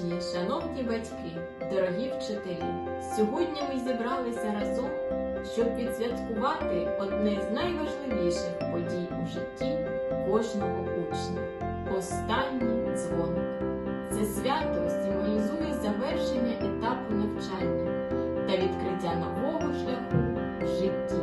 Любі учні, шановні батьки, дорогі вчителі, сьогодні ми зібралися разом, щоб відсвяткувати одне з найважливіших подій у житті кожного учня останній дзвоник. Це свято символізує завершення етапу навчання та відкриття нового шляху в житті.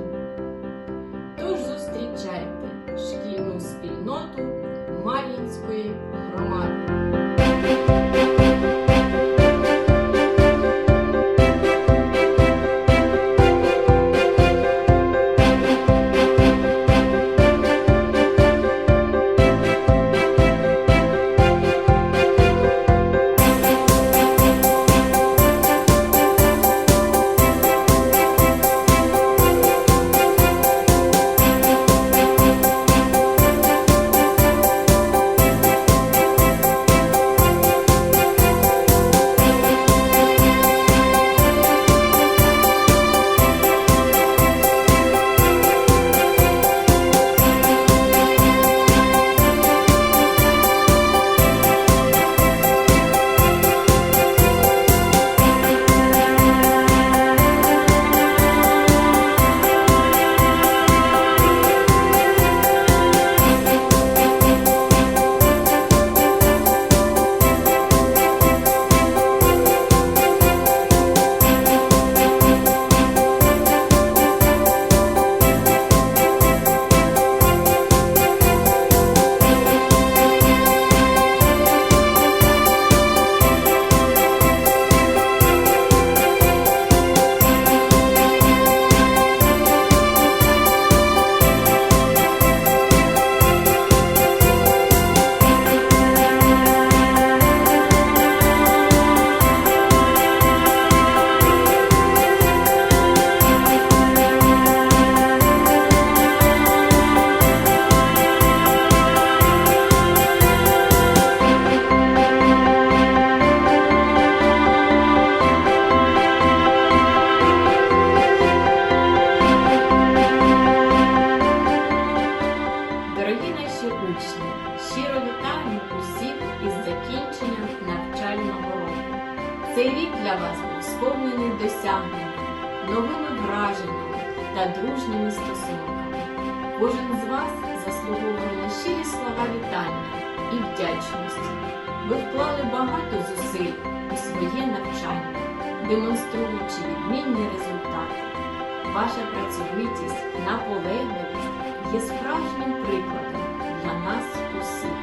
Працьовитість, наполегливість є справжнім прикладом для нас усіх.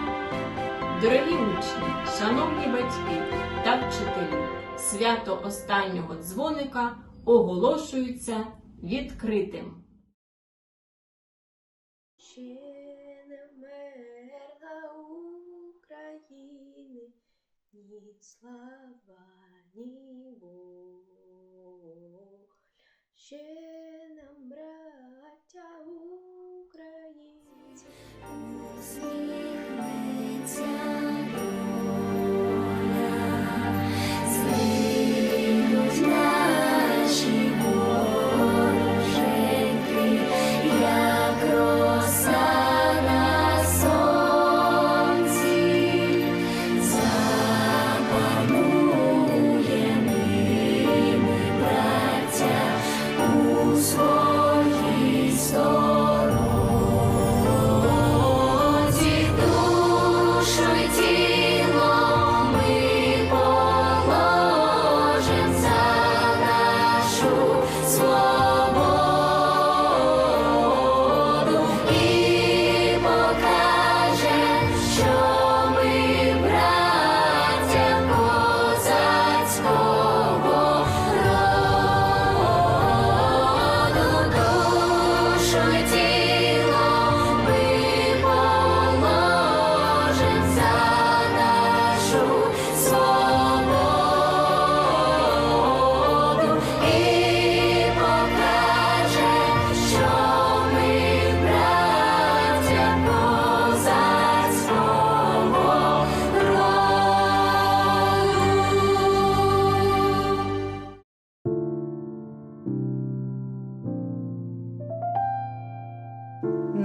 Дорогі учні, шановні батьки та вчителі, свято останнього дзвоника оголошується відкритим. Ще не вмерла ні слава, ні боль. Ще нам, браття українці, Усміхнеться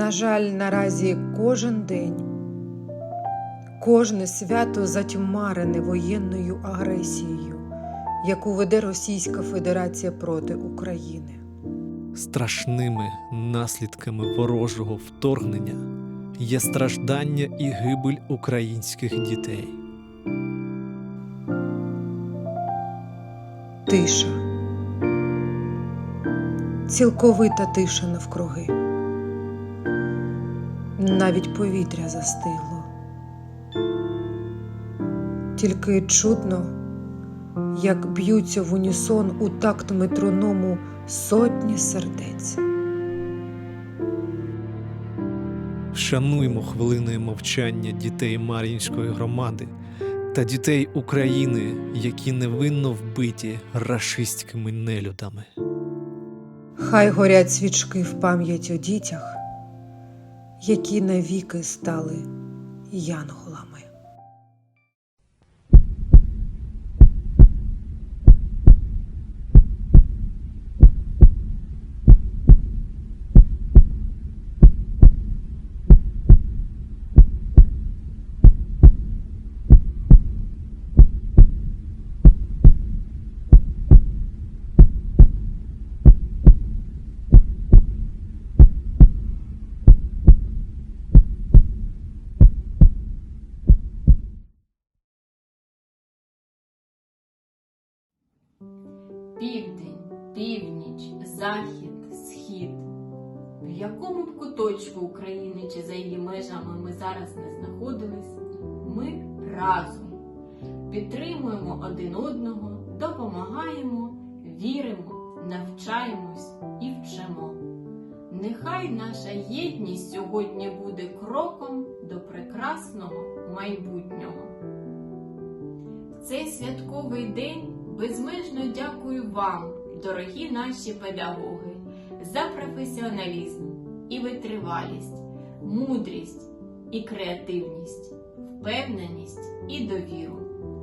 На жаль, наразі кожен день, Кожне свято затьмарене воєнною агресією, яку веде Російська Федерація проти України. Страшними наслідками ворожого вторгнення є страждання і гибель українських дітей. Тиша. Цілковита тиша навкруги. Навіть повітря застигло. Тільки чутно, як б'ються в унісон у такт метроному сотні сердець. Вшануймо хвилиною мовчання дітей Мар'їнської громади та дітей України, які невинно вбиті рашистськими нелюдами. Хай горять свічки в пам'ять о дітях, які навіки стали янголами. Південь, північ, захід, схід. В якому б куточку України чи за її межами ми зараз не знаходились, ми разом підтримуємо один одного, допомагаємо, віримо, навчаємось і вчимо. Нехай наша єдність сьогодні буде кроком до прекрасного майбутнього. В цей святковий день безмежно дякую вам, дорогі наші педагоги, за професіоналізм і витривалість, мудрість і креативність, впевненість і довіру.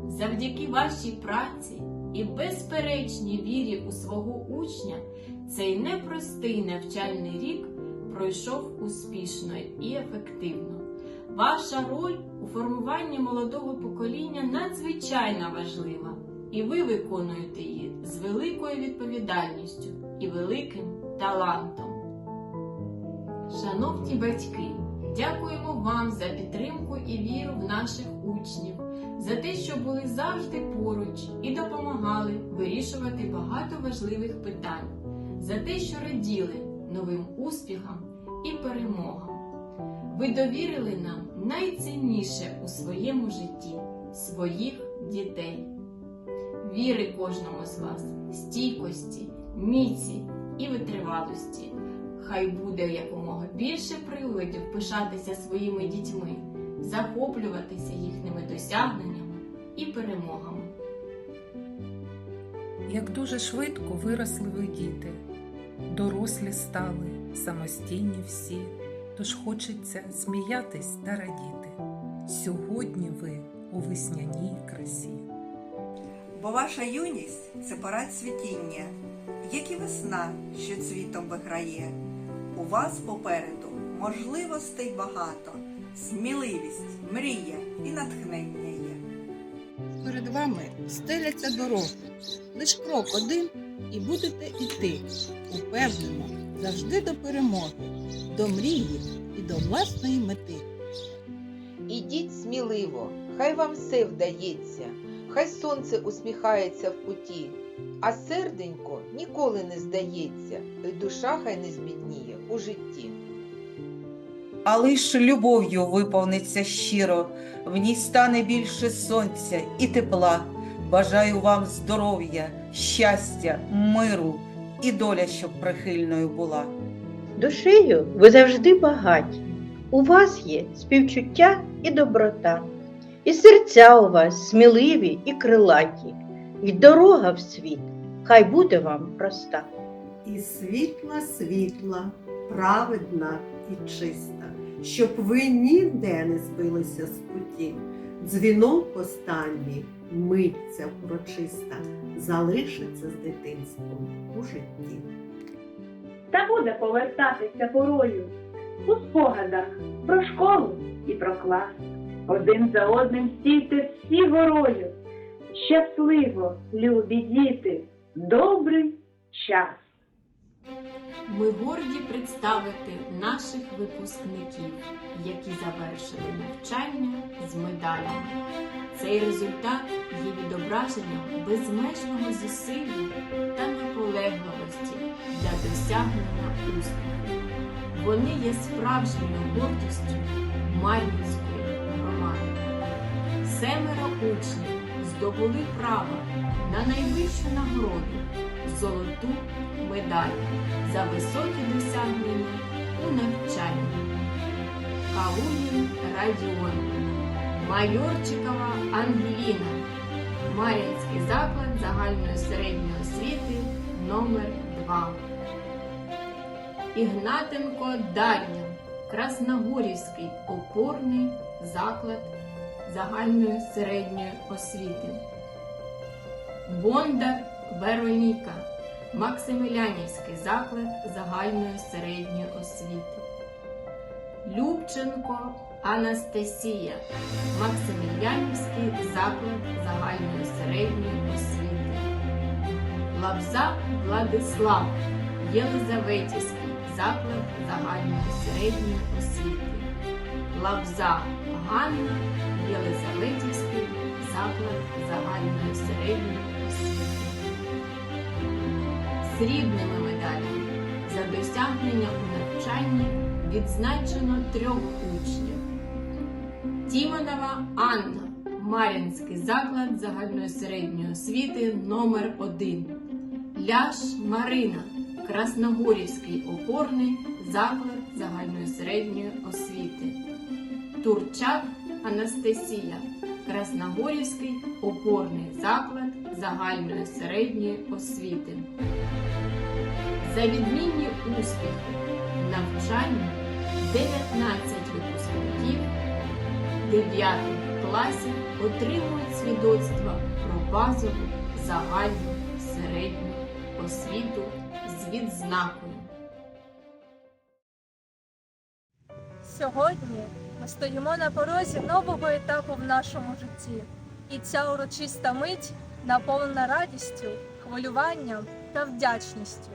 Завдяки вашій праці і безперечній вірі у свого учня цей непростий навчальний рік пройшов успішно і ефективно. Ваша роль у формуванні молодого покоління надзвичайно важлива, і ви виконуєте її з великою відповідальністю і великим талантом. Шановні батьки, дякуємо вам за підтримку і віру в наших учнів, за те, що були завжди поруч і допомагали вирішувати багато важливих питань, за те, що раділи новим успіхам і перемогам. Ви довірили нам найцінніше у своєму житті своїх дітей. Віри кожному з вас, стійкості, міці і витривалості. Хай буде якомога більше приводів пишатися своїми дітьми, захоплюватися їхніми досягненнями і перемогами. Як дуже швидко виросли ви діти, дорослі стали, самостійні всі, тож хочеться сміятись та радіти. Сьогодні ви у весняній красі. Бо ваша юність це пора цвітіння, як і весна, що цвітом виграє. У вас попереду можливостей багато, сміливість, мрія і натхнення є. Перед вами стеляться дороги. Лиш крок один і будете йти. Упевнено, завжди до перемоги, до мрії і до власної мети. Ідіть сміливо, хай вам все вдається, хай сонце усміхається в путі, а серденько ніколи не здається, і душа хай не збідніє у житті. а лиш любов'ю виповниться щиро, в ній стане більше сонця і тепла. Бажаю вам здоров'я, щастя, миру і доля, щоб прихильною була. Душею ви завжди багаті. У вас є співчуття і доброта, і серця у вас сміливі і крилаті, і дорога в світ хай буде вам проста. і світла світла, праведна і чиста, щоб ви ніде не збилися з путі. Дзвінок останній, митця урочиста, залишиться з дитинством у житті. та буде повертатися порою у спогадах про школу і про клас. Один за одним стійте всі горою. Щасливо, любі діти, добрий час. Ми горді представити наших випускників, які завершили навчання з медалями. Цей результат є відображенням безмежного зусилля та наполегливості для досягнення успіху. Вони є справжньою гордістю громади. Семеро учнів здобули право на найвищу нагороду золоту медаль за високі досягнення у навчанні. Калунін Радіон, Майорчикова Ангеліна, Мар'їнський заклад загальної середньої освіти номер 2 Ігнатенко Дар'я, Красногорівський опорний заклад загальної середньої освіти. Бондар Вероніка, Максимилянівський заклад загальної середньої освіти. Любченко Анастасія, Максимилянівський заклад загальної середньої освіти. Лабза Владислав, Єлизаветівський заклад загальної середньої освіти. Лабза Ганна, Єлизаветівський заклад загальної середньої освіти. Срібними медалями за досягнення у навчанні відзначено трьох учнів. Тімонова Анна, Мар'їнський заклад загальної середньої освіти номер 1 Ляш Марина, Красногорівський опорний заклад загальної середньої освіти. Турчак Анастасія, Красногорівський опорний заклад загальної середньої освіти. За відмінні успіхи в навчанні 19 випускників 9 класів отримують свідоцтва про базову загальну середню освіту з відзнакою. Сьогодні ми стоїмо на порозі нового етапу в нашому житті, і ця урочиста мить наповнена радістю, хвилюванням та вдячністю.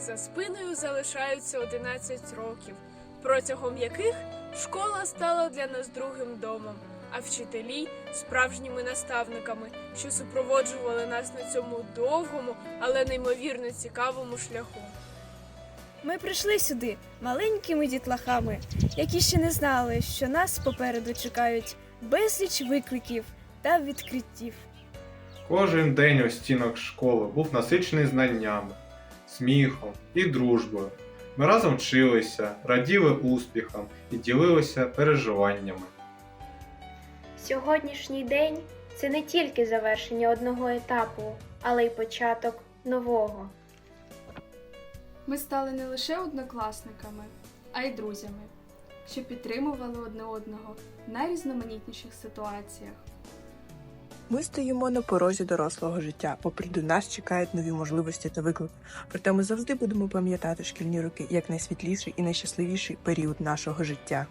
За спиною залишаються 11 років, протягом яких школа стала для нас другим домом, а вчителі справжніми наставниками, що супроводжували нас на цьому довгому, але неймовірно цікавому шляху. Ми прийшли сюди маленькими дітлахами, які ще не знали, що нас попереду чекають безліч викликів та відкриттів. Кожен день у стінок школи був насичений знаннями, сміхом і дружбою. Ми разом вчилися, раділи успіхам і ділилися переживаннями. Сьогоднішній день це не тільки завершення одного етапу, але й початок нового. Ми стали не лише однокласниками, а й друзями, що підтримували одне одного в найрізноманітніших ситуаціях. Ми стоїмо на порозі дорослого життя. Попереду нас чекають нові можливості та виклики. Проте ми завжди будемо пам'ятати шкільні роки як найсвітліший і найщасливіший період нашого життя.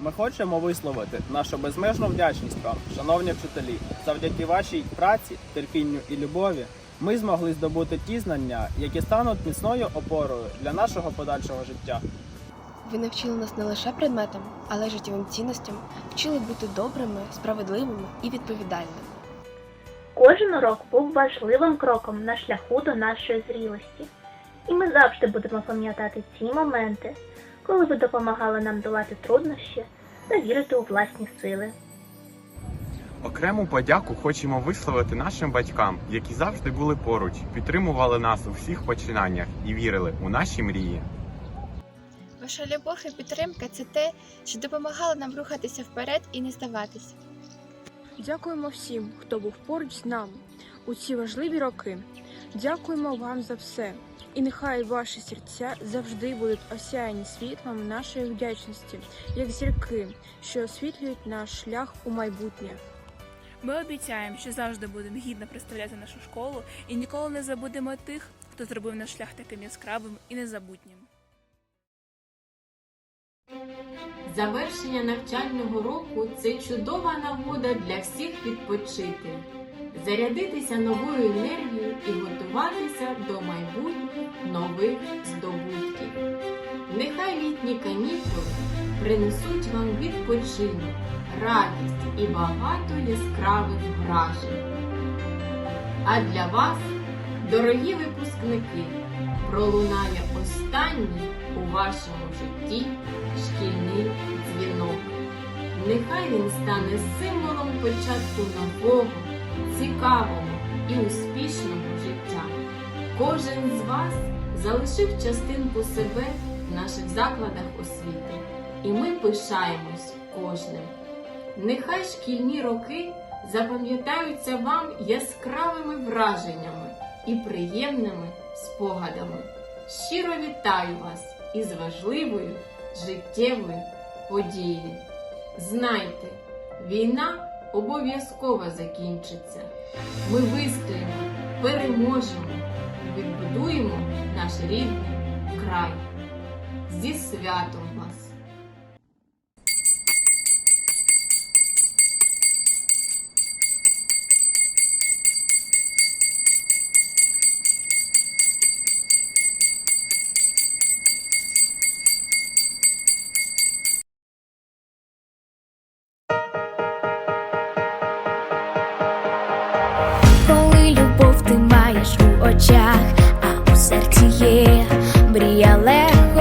Ми хочемо висловити нашу безмежну вдячність вам, шановні вчителі. Завдяки вашій праці, терпінню і любові ми змогли здобути ті знання, які стануть міцною опорою для нашого подальшого життя. Ви навчили нас не лише предметам, але й життєвим цінностям, вчили бути добрими, справедливими і відповідальними. Кожен урок був важливим кроком на шляху до нашої зрілості, і ми завжди будемо пам'ятати ці моменти, коли ви допомагали нам долати труднощі та вірити у власні сили. Окрему подяку хочемо висловити нашим батькам, які завжди були поруч, підтримували нас у всіх починаннях і вірили у наші мрії. Ваша любов і підтримка це те, що допомагало нам рухатися вперед і не здаватися. Дякуємо всім, хто був поруч з нами у ці важливі роки. Дякуємо вам за все. І нехай ваші серця завжди будуть осяяні світлом нашої вдячності, як зірки, що освітлюють наш шлях у майбутнє. Ми обіцяємо, що завжди будемо гідно представляти нашу школу і ніколи не забудемо тих, хто зробив наш шлях таким яскравим і незабутнім. Завершення навчального року це чудова нагода для всіх відпочити, зарядитися новою енергією і готуватися до майбутніх нових здобутків. Нехай літні канікули принесуть вам відпочинок, радість і багато яскравих вражень. А для вас, дорогі випускники, пролунає останній у вашому житті шкільний дзвінок. Нехай він стане символом початку нового, цікавого і успішного життя. Кожен з вас залишив частинку себе в наших закладах освіти, і ми пишаємось кожним. Нехай шкільні роки запам'ятаються вам яскравими враженнями і приємними спогадами. Щиро вітаю вас із важливою життєвою подією. Знайте, війна обов'язково закінчиться. Ми вистоїмо, переможемо відбудуємо наш рідний край. Зі святом вас! Любов ти